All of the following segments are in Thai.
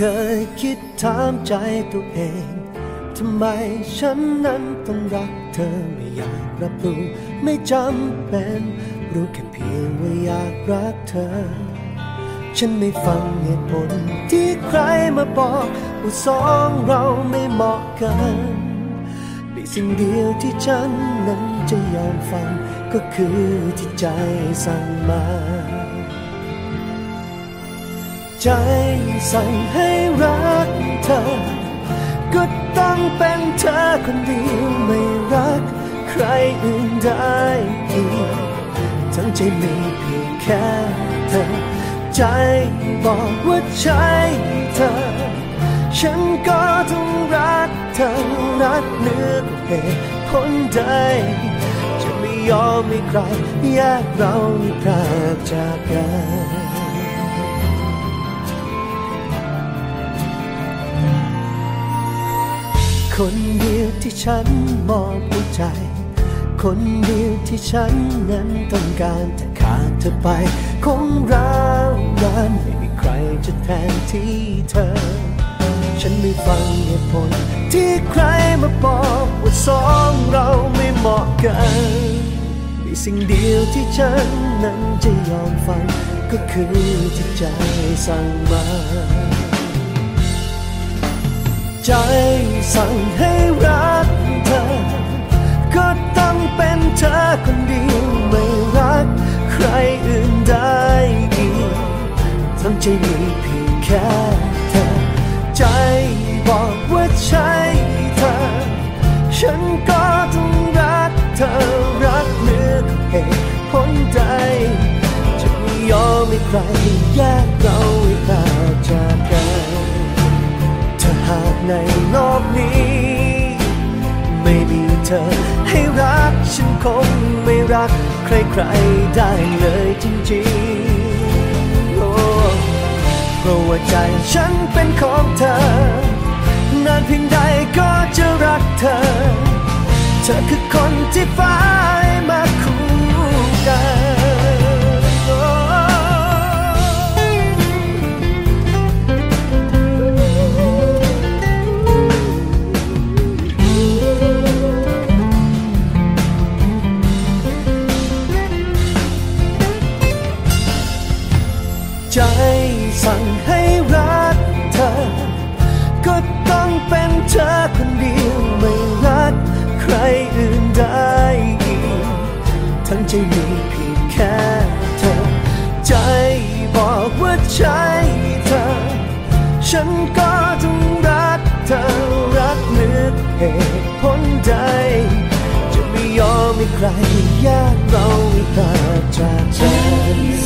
คยคิดถามใจตัวเอง ทำไมฉันนั้นต้องรักเธอไม่อยากรับรู้ไม่จำเป็น รู้แค่เพียงว่าอยากรักเธอ ฉันไม่ฟังเหตุผลที่ใครมาบอกว่าสองเราไม่เหมาะกันมีสิ่งเดียวที่ฉันนั้นจะยอมฟังก็คือที่ใจสั่งมา ใจสั่งให้รักเธอ ก็ต้องเป็นเธอคนเดียวไม่รักใครอื่นได้อีกทั้งใจมีเพียงแค่เธอ ใจบอกว่าใช่เธอ ฉันก็ต้องรักเธอรักเนื้อเหตุผลใดจะไม่ยอมให้ใครแยกเราให้พรากจากกัน คนเดียวที่ฉันมองหัวใจ คนเดียวที่ฉันนั้นต้องการแต่ขาดเธอไป คงร้าวรานไม่มีใครจะแทนที่เธอ ฉันไม่ฟังเหตุผล ที่ใครมาบอกว่าสองเราไม่เหมาะกันมีสิ่งเดียวที่ฉันนั้นจะยอมฟัง ก็คือที่ใจสั่งมา ใจสั่งให้รักเธอ ก็ต้องเป็นเธอคนเดียวไม่รักใครอื่นได้อีกทั้งใจมีเพียงแค่เธอ ใจบอกว่าใช่เธอ ฉันก็ คงไม่รักใครๆได้เลยจริงๆโอ้เพราะว่าใจฉันเป็นของเธอนานเพียงใดก็จะรักเธอ เธอคือคนที่ฟ้า ฉันก็ต้องรักเธอรักนึกเหตุผลใดจะไม่ยอมให้ใครแยกเราไม่ขาดจากกันสั่งใจ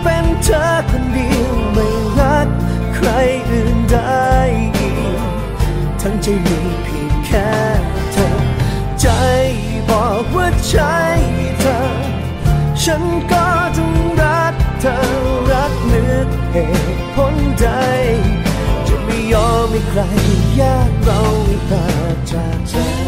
เป็นเธอคนเดียวไม่รักใครอื่นได้อีก ทั้งใจมีเพียงแค่เธอ ใจบอกว่าใช่เธอ ฉันก็ต้องรักเธอรักเนือเหตุผลใด จะไม่ยอมให้ใครแยกเราให้ขาดจากกัน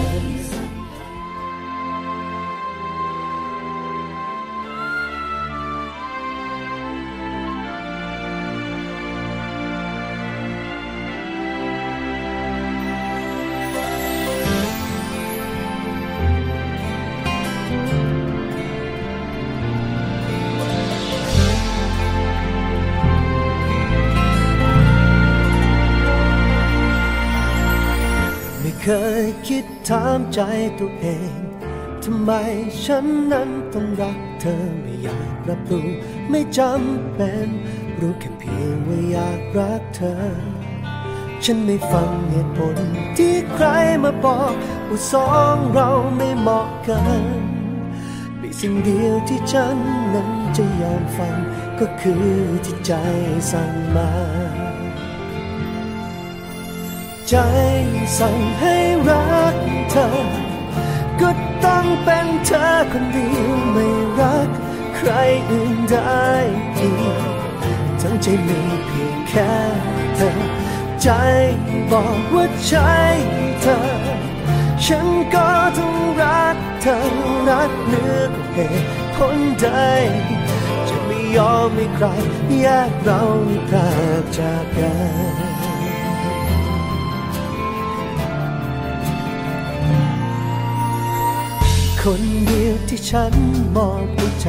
คิดถามใจตัวเอง ทำไมฉันนั้นต้องรักเธอไม่อยากรับรู้ไม่จำเป็น รู้แค่เพียงว่าอยากรักเธอ ฉันไม่ฟังเหตุผลที่ใครมาบอกว่าสองเราไม่เหมาะกันมีสิ่งเดียวที่ฉันนั้นจะยอมฟังก็คือที่ใจสั่งมาใจสั่งให้รัก เธอ ก็ต้องเป็นเธอคนเดียวไม่รักใครอื่นได้อีกทั้งใจมีเพียงแค่เธอ ใจบอกว่าใช่เธอ ฉันก็ต้องรักเธอรักเนื้อกว่าเหตุผลใดจะไม่ยอมให้ใครแยกเราให้พรากจากกัน คนเดียวที่ฉันมองหัวใจ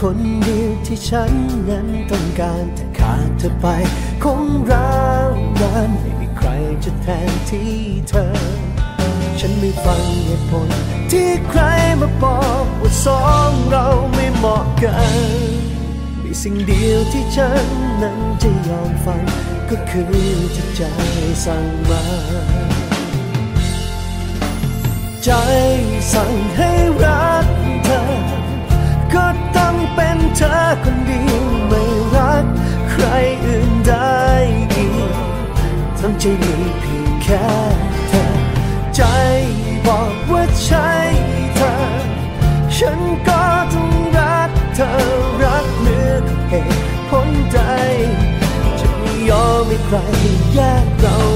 คนเดียวที่ฉันนั้นต้องการแต่ขาดเธอไป คงร้าวรานไม่มีใครจะแทนที่เธอ ฉันไม่ฟังเหตุผล ที่ใครมาบอกว่าสองเราไม่เหมาะกัน มีสิ่งเดียวที่ฉันนั้นจะยอมฟัง ก็คือที่ใจสั่งมา ใจสั่งให้รักเธอ ก็ต้องเป็นเธอคนเดียวไม่รักใครอื่นได้อีกทั้งใจมีเพียงแค่เธอ ใจบอกว่าใช่เธอ ฉันก็ต้องรักเธอรักเหนือเหตุผลใดจะไม่ยอมให้ใครแยกเรา